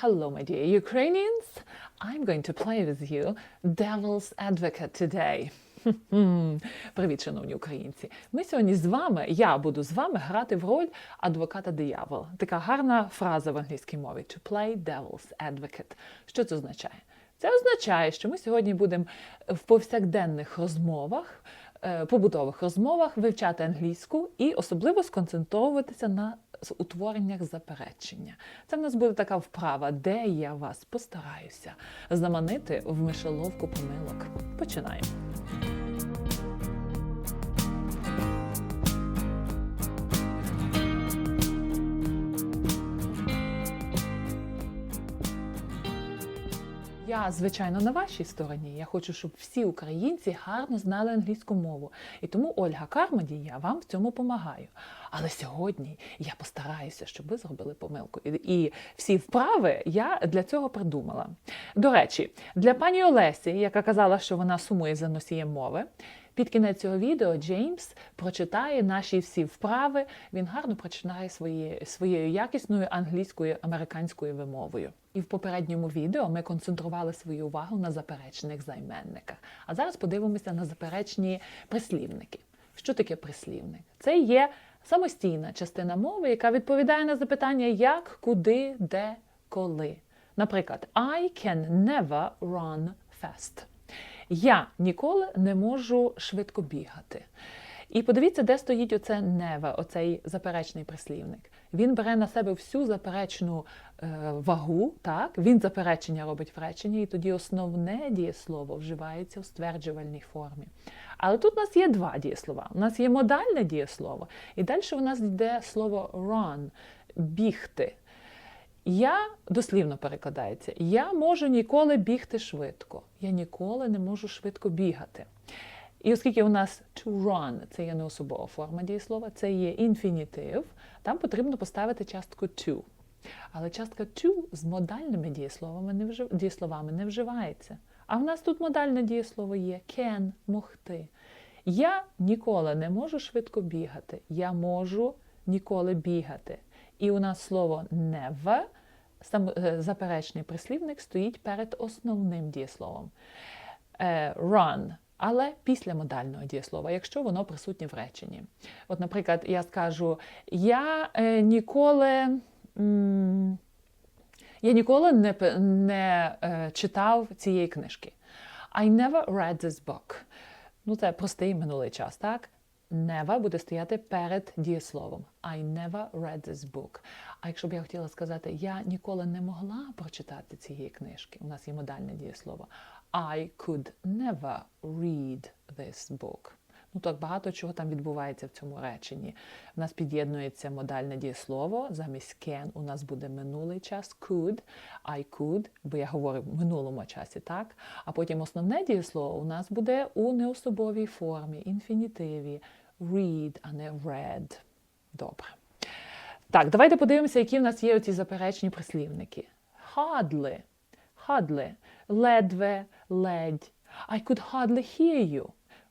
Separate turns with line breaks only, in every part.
Hello, my dear Ukrainians. I'm going to play with you Devil's Advocate today. Привіт, шановні українці. Ми сьогодні з вами, я буду з вами грати в роль адвоката диявола. Така гарна фраза в англійській мові to play devil's advocate. Що це означає? Це означає, що ми сьогодні будемо в повсякденних розмовах, побутових розмовах вивчати англійську і особливо сконцентровуватися на утвореннях заперечення. Це в нас буде така вправа, де я вас постараюся заманити в мишоловку помилок. Починаємо. Я, звичайно, на вашій стороні. Я хочу, щоб всі українці гарно знали англійську мову. І тому Ольга Кармоді, я вам в цьому допомагаю. Але сьогодні я постараюся, щоб ви зробили помилку. І, і всі вправи я для цього придумала. До речі, для пані Олесі, яка казала, що вона сумує за носієм мови. Під кінець цього відео Джеймс прочитає наші всі вправи. Він гарно прочитає свої, своєю якісною англійською американською вимовою. І в попередньому відео ми концентрували свою увагу на заперечних займенниках. А зараз подивимося на заперечні прислівники. Що таке прислівник? Це є самостійна частина мови, яка відповідає на запитання як, куди, де, коли. Наприклад, I can never run fast. Я ніколи не можу швидко бігати. І подивіться, де стоїть оце never, оцей заперечний прислівник. Він бере на себе всю заперечну е, вагу, так? він заперечення робить в реченні, і тоді основне дієслово вживається у стверджувальній формі. Але тут у нас є два дієслова. У нас є модальне дієслово, і далі у нас йде слово run бігти. Я дослівно перекладається, я можу ніколи бігти швидко. Я ніколи не можу швидко бігати. І оскільки у нас to run це є не особова форма дієслова, це є інфінітив, там потрібно поставити частку to. Але частка to з модальними дієсловами не вжив... дієсловами не вживається. А в нас тут модальне дієслово є can могти. Я ніколи не можу швидко бігати. Я можу ніколи бігати. І у нас слово never, сам заперечний прислівник, стоїть перед основним дієсловом. Run. Але після модального дієслова, якщо воно присутнє в реченні. От, наприклад, я скажу: я е, ніколи я ніколи не, не е, читав цієї книжки. I never read this book. Ну, це простий минулий час, так? Never буде стояти перед дієсловом. I never read this book. А якщо б я хотіла сказати, я ніколи не могла прочитати цієї книжки, у нас є модальне дієслово. I could never read this book. Ну, так багато чого там відбувається в цьому реченні. У нас під'єднується модальне дієслово. Замість can у нас буде минулий час could, I could, бо я говорю в минулому часі, так? А потім основне дієслово у нас буде у неособовій формі, інфінітиві, read, а не read. Добре. Так, давайте подивимося, які в нас є оці заперечні прислівники. Hardly. Hardly. Ледве, ледь. I could hardly hear you.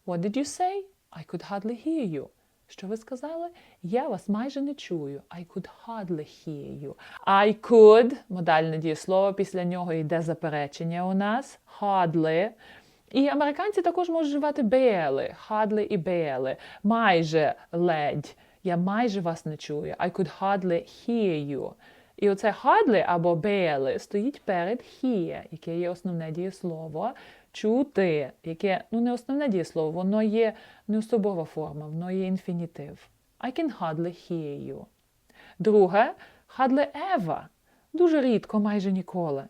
What did you say? I could hardly hear you. Що ви сказали? Я вас майже не чую. I could hardly hear you. I could, модальне дієслово, після нього йде заперечення у нас. Hardly. І американці також можуть вживати barely. Hardly і barely. Майже ледь. Я майже вас не чую. I could hardly hear you. І оце hardly або barely стоїть перед hear, яке є основне дієслово. Чути, яке ну не основне дієслово, воно є не особова форма, воно є інфінітив. I can hardly hear you. Друге, hardly ever. Дуже рідко, майже ніколи.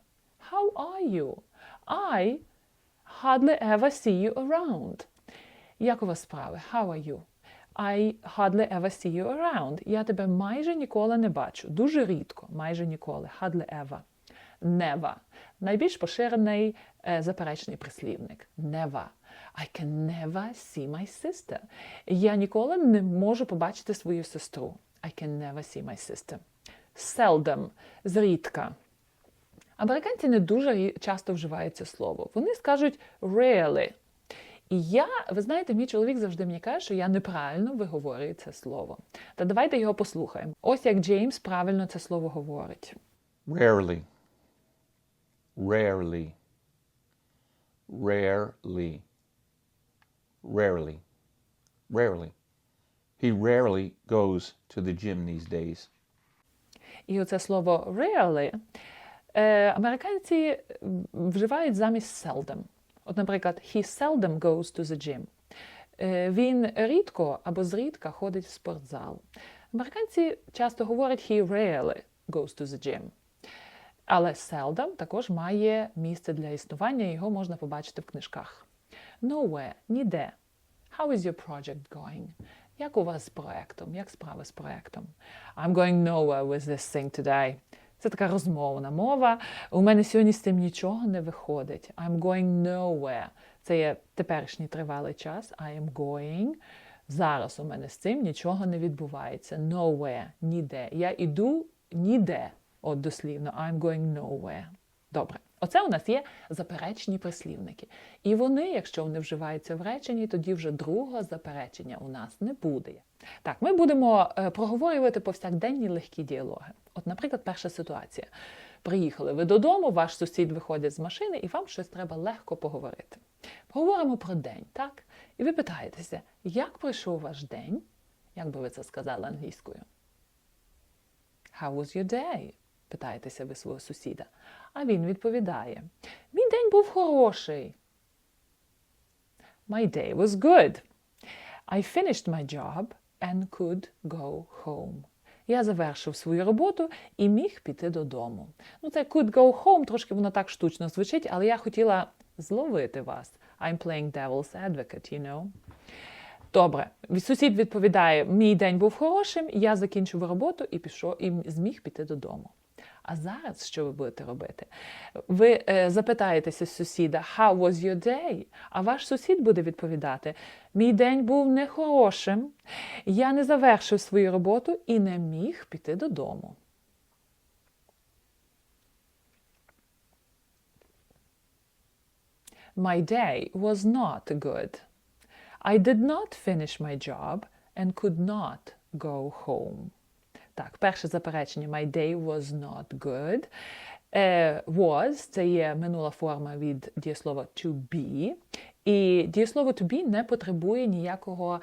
How are you? I hardly ever see you around. Як у вас справи? How are you? I hardly ever see you around. Я тебе майже ніколи не бачу. Дуже рідко, майже ніколи. Hardly ever. Never. Найбільш поширений е, заперечний прислівник. Never. I can never see my sister. Я ніколи не можу побачити свою сестру. I can never see my sister. Seldom. Зрідка. Американці не дуже часто вживають це слово. Вони скажуть rarely. І я, ви знаєте, мій чоловік завжди мені каже, що я неправильно виговорюю це слово. Та давайте його послухаємо. Ось як Джеймс правильно це слово говорить.
Rarely. Rarely, rarely, rarely, rarely. He rarely goes to the gym these days.
І оце слово rarely е, американці вживають замість seldom. От, наприклад, he seldom goes to the gym. Е, він рідко або зрідка ходить в спортзал. Американці часто говорять he rarely goes to the gym. Але seldom також має місце для існування, його можна побачити в книжках. Nowhere – ніде. How is your project going? Як у вас з проектом? Як справи з проектом? I'm going nowhere with this thing today. Це така розмовна мова. У мене сьогодні з цим нічого не виходить. I'm going nowhere. Це є теперішній тривалий час. I am going. Зараз у мене з цим нічого не відбувається. Nowhere. Ніде. Я іду ніде. От дослівно. I'm going nowhere. Добре. Оце у нас є заперечні прислівники. І вони, якщо вони вживаються в реченні, тоді вже другого заперечення у нас не буде. Так, ми будемо е, проговорювати повсякденні легкі діалоги. От, наприклад, перша ситуація. Приїхали ви додому, ваш сусід виходить з машини, і вам щось треба легко поговорити. Поговоримо про день, так? І ви питаєтеся, як пройшов ваш день? Як би ви це сказали англійською? How was your day? Питаєтеся ви свого сусіда. А він відповідає: Мій день був хороший. My day was good. I finished my job and could go home. Я завершив свою роботу і міг піти додому. Ну, це could go home, трошки воно так штучно звучить, але я хотіла зловити вас. I'm playing devil's advocate, you know. Добре, сусід відповідає: мій день був хорошим, я закінчив роботу і пішов і зміг піти додому. А зараз що ви будете робити? Ви е, запитаєтеся сусіда, how was your day? А ваш сусід буде відповідати: Мій день був нехорошим, я не завершив свою роботу і не міг піти додому. My day was not good. I did not finish my job and could not go home. Так, перше заперечення My day was not good. Е, was це є минула форма від дієслова to be. І дієслово to be не потребує ніякого,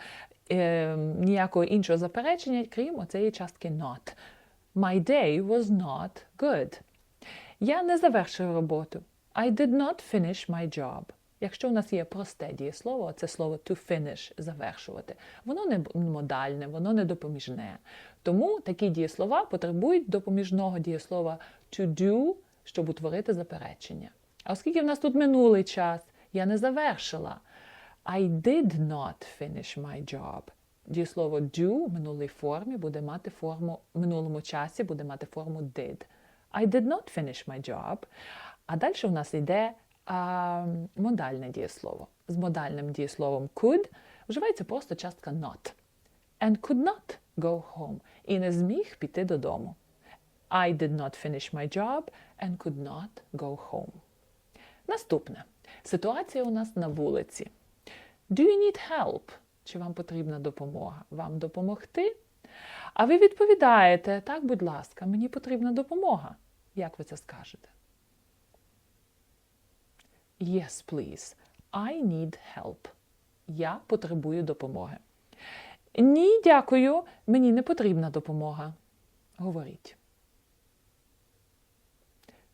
е, ніякого іншого заперечення, крім оцеї частки not. My day was not good. Я не завершив роботу. I did not finish my job. Якщо у нас є просте дієслово, це слово to finish завершувати, воно не модальне, воно не допоміжне. Тому такі дієслова потребують допоміжного дієслова to do, щоб утворити заперечення. А оскільки в нас тут минулий час, я не завершила. I did not finish my job. Дієслово do в минулій формі буде мати форму в минулому часі буде мати форму did. I did not finish my job. А далі у нас йде модальне дієслово. З модальним дієсловом could вживається просто частка not. And could not go home. І не зміг піти додому. I did not finish my job and could not go home. Наступне. Ситуація у нас на вулиці. Do you need help? Чи вам потрібна допомога? Вам допомогти? А ви відповідаєте, так, будь ласка, мені потрібна допомога. Як ви це скажете? Yes, please. I need help. Я потребую допомоги. Ні, дякую, мені не потрібна допомога. Говоріть.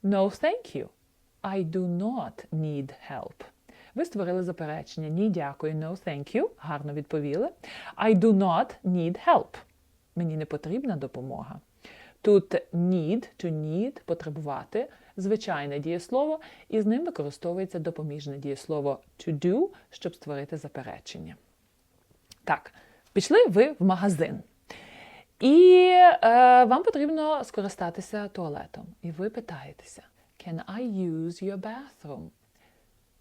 No, thank you. I do not need help. Ви створили заперечення. Ні, дякую, no, thank you. Гарно відповіли. I do not need help. Мені не потрібна допомога. Тут need, to need, потребувати, звичайне дієслово, і з ним використовується допоміжне дієслово to do, щоб створити заперечення. Так, пішли ви в магазин. І е, вам потрібно скористатися туалетом. І ви питаєтеся: Can I use your bathroom?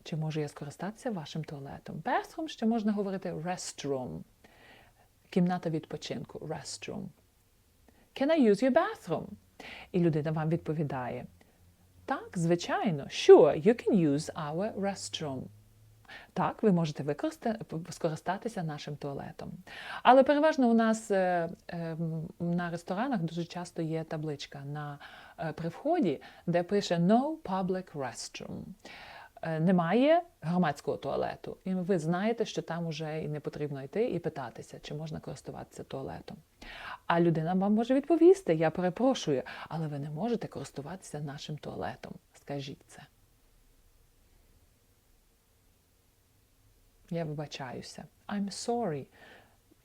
Чи можу я скористатися вашим туалетом? Bathroom ще можна говорити restroom. Кімната відпочинку restroom. Can I use your bathroom? І людина вам відповідає: Так, звичайно, sure, you can use our restroom. Так, ви можете скористатися нашим туалетом. Але переважно у нас е, е, на ресторанах дуже часто є табличка на е, при вході, де пише No public restroom. Е, Немає громадського туалету, і ви знаєте, що там уже і не потрібно йти і питатися, чи можна користуватися туалетом. А людина вам може відповісти: я перепрошую, але ви не можете користуватися нашим туалетом. Скажіть це. Я вибачаюся. I'm sorry.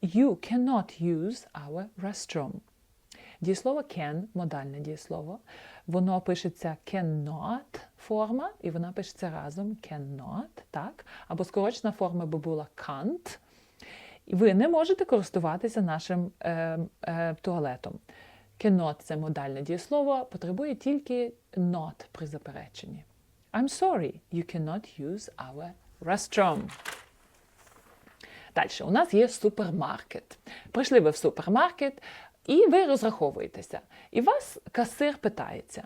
You cannot use our restroom. Дієслово can, модальне дієслово, воно пишеться cannot форма, і вона пишеться разом cannot, так? Або скорочена форма би була can't. І ви не можете користуватися нашим е, е, туалетом. Cannot – це модальне дієслово, потребує тільки not при запереченні. I'm sorry, you cannot use our restroom. Далі, у нас є супермаркет. Прийшли ви в супермаркет, і ви розраховуєтеся. І вас касир питається,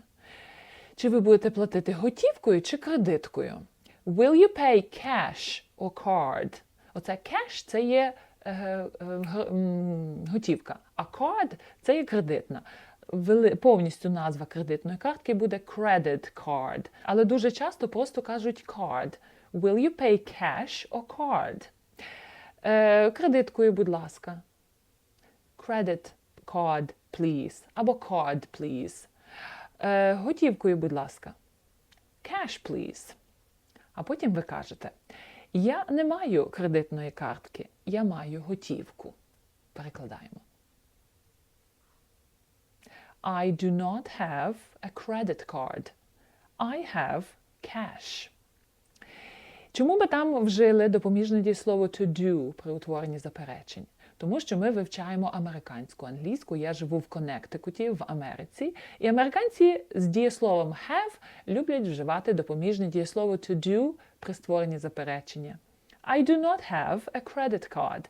чи ви будете платити готівкою чи кредиткою? Will you pay cash or card? Оце cash – це є е, е, готівка, а card – це є кредитна. Повністю назва кредитної картки буде credit card, але дуже часто просто кажуть card. Will you pay cash or card? Е, кредиткою, будь ласка. Credit card, please. Або card, please. Е, готівкою, будь ласка. Cash, please. А потім ви кажете: Я не маю кредитної картки, я маю готівку. Перекладаємо. I do not have a credit card. I have cash. Чому ми там вжили допоміжне дієслово to do при утворенні заперечень? Тому що ми вивчаємо американську англійську. Я живу в Коннектикуті в Америці, і американці з дієсловом have люблять вживати допоміжне дієслово to do при створенні заперечення. I do not have a credit card.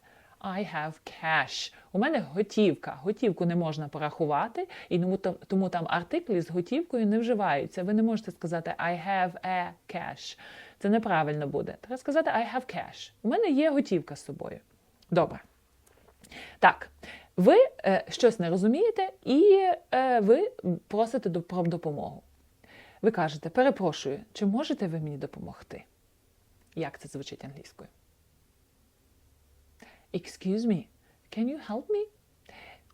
I have cash. У мене готівка. Готівку не можна порахувати, і тому, там артиклі з готівкою не вживаються. Ви не можете сказати I have a cash. Це неправильно буде. Треба сказати I have cash. У мене є готівка з собою. Добре. Так, ви е, щось не розумієте, і е, ви просите про допомогу. Ви кажете, перепрошую, чи можете ви мені допомогти? Як це звучить англійською? Excuse me, can you help me?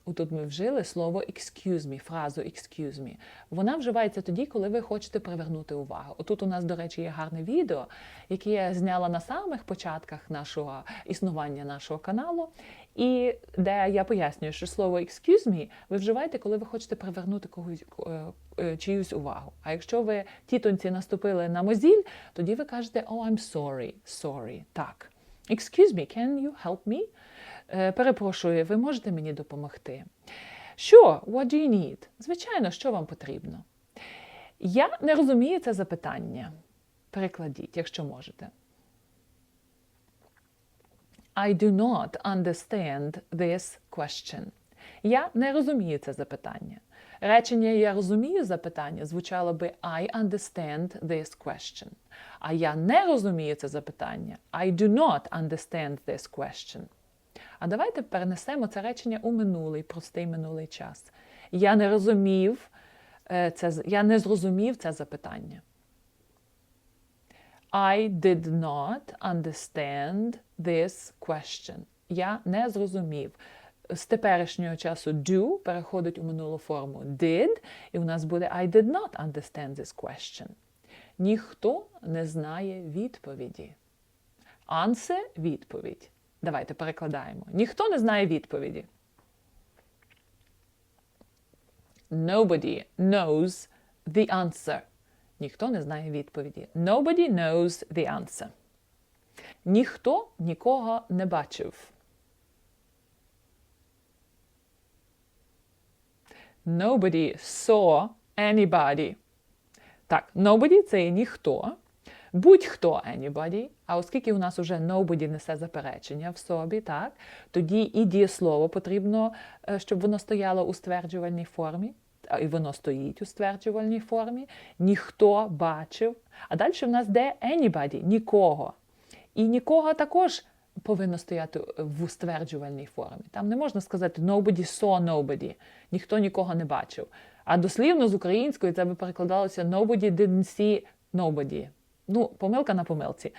Отут ми вжили слово excuse me, фразу excuse me. Вона вживається тоді, коли ви хочете привернути увагу. Отут у нас, до речі, є гарне відео, яке я зняла на самих початках нашого існування нашого каналу, і де я пояснюю, що слово excuse me ви вживаєте, коли ви хочете привернути когось е, е, чиюсь увагу. А якщо ви тітоньці наступили на мозіль, тоді ви кажете oh, I'm sorry, sorry. Так. Excuse me, can you help me? Е, Перепрошую, ви можете мені допомогти? Що? What do you need? Звичайно, що вам потрібно? Я не розумію це запитання. Перекладіть, якщо можете. I do not understand this question. Я не розумію це запитання. Речення Я розумію запитання звучало би I understand this question. А я не розумію це запитання. I do not understand this question. А давайте перенесемо це речення у минулий, простий минулий час. Я не розумів е, це, я не зрозумів це запитання. I did not understand this question. Я не зрозумів. З теперішнього часу do переходить у минулу форму did, і у нас буде I did not understand this question. Ніхто не знає відповіді. Answer – відповідь. Давайте перекладаємо. Ніхто не знає відповіді. Nobody knows the answer. Ніхто не знає відповіді. Nobody knows the answer. Ніхто нікого не бачив. Nobody saw anybody. Так, nobody це є ніхто. Будь-хто anybody, а оскільки у нас уже nobody несе заперечення в собі, так, тоді і дієслово потрібно, е, щоб воно стояло у стверджувальній формі, і воно стоїть у стверджувальній формі. Ніхто бачив. А далі в нас де anybody, нікого. І нікого також повинно стояти в стверджувальній формі. Там не можна сказати nobody saw nobody, ніхто нікого не бачив. А дослівно з української це би перекладалося nobody didn't see nobody. Ну, помилка на помилці.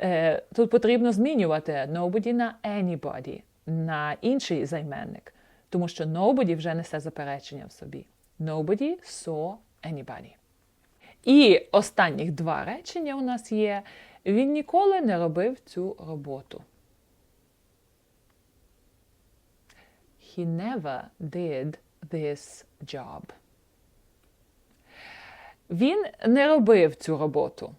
Е, тут потрібно змінювати nobody на anybody, на інший займенник, тому що nobody вже несе заперечення в собі. Nobody saw anybody. І останніх два речення у нас є: він ніколи не робив цю роботу. He never did this job. Він не робив цю роботу.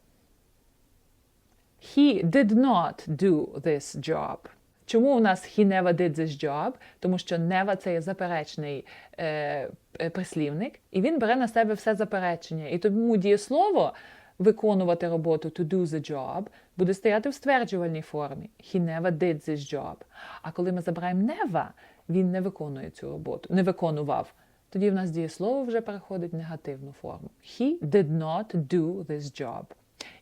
He did not do this job. Чому у нас he never did this job? Тому що never – це є заперечний е, е, прислівник, і він бере на себе все заперечення. І тому дієслово виконувати роботу to do the job буде стояти в стверджувальній формі. He never did this job. А коли ми забираємо never, він не виконує цю роботу, не виконував. Тоді в нас дієслово вже переходить в негативну форму. He did not do this job.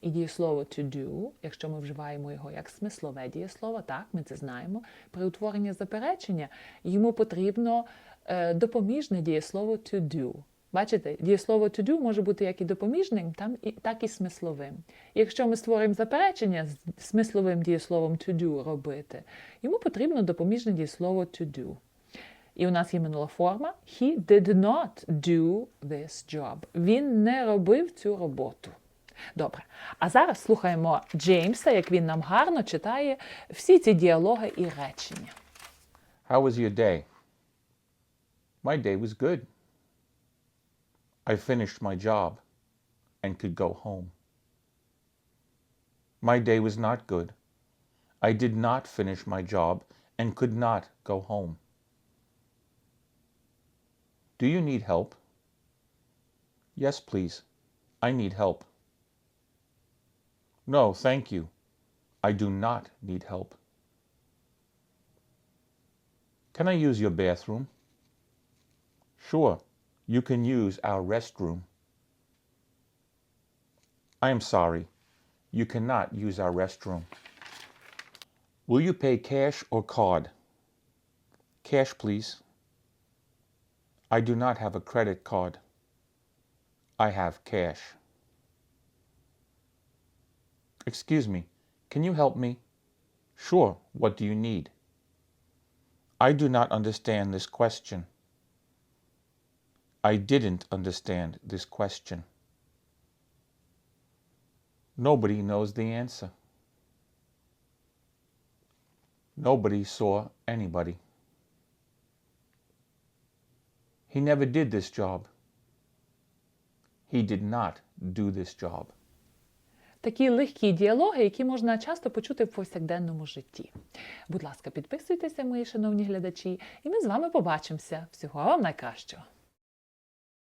І дієслово to do, якщо ми вживаємо його як смислове дієслово, так, ми це знаємо. При утворенні заперечення йому потрібно е, допоміжне дієслово to do. Бачите, дієслово to do може бути як і допоміжним, так і смисловим. Якщо ми створюємо заперечення з смисловим дієсловом to do робити, йому потрібно допоміжне дієслово to do. І у нас є минула форма. He did not do this job. Він не робив цю роботу. Добре. А зараз слухаємо Джеймса, як він нам гарно читає всі ці діалоги і речення.
How was your day? My day was good. I finished my job and could go home. My day was not good. I did not finish my job and could not go home. Do you need help? Yes, please. I need help. No, thank you. I do not need help. Can I use your bathroom? Sure, you can use our restroom. I am sorry, you cannot use our restroom. Will you pay cash or card? Cash, please. I do not have a credit card. I have cash. Excuse me, can you help me? Sure, what do you need? I do not understand this question. I didn't understand this question. Nobody knows the answer. Nobody saw anybody. He never did this job. He did not do this job.
Такі легкі діалоги, які можна часто почути в повсякденному житті. Будь ласка, підписуйтеся, мої шановні глядачі, і ми з вами побачимося. Всього вам найкращого!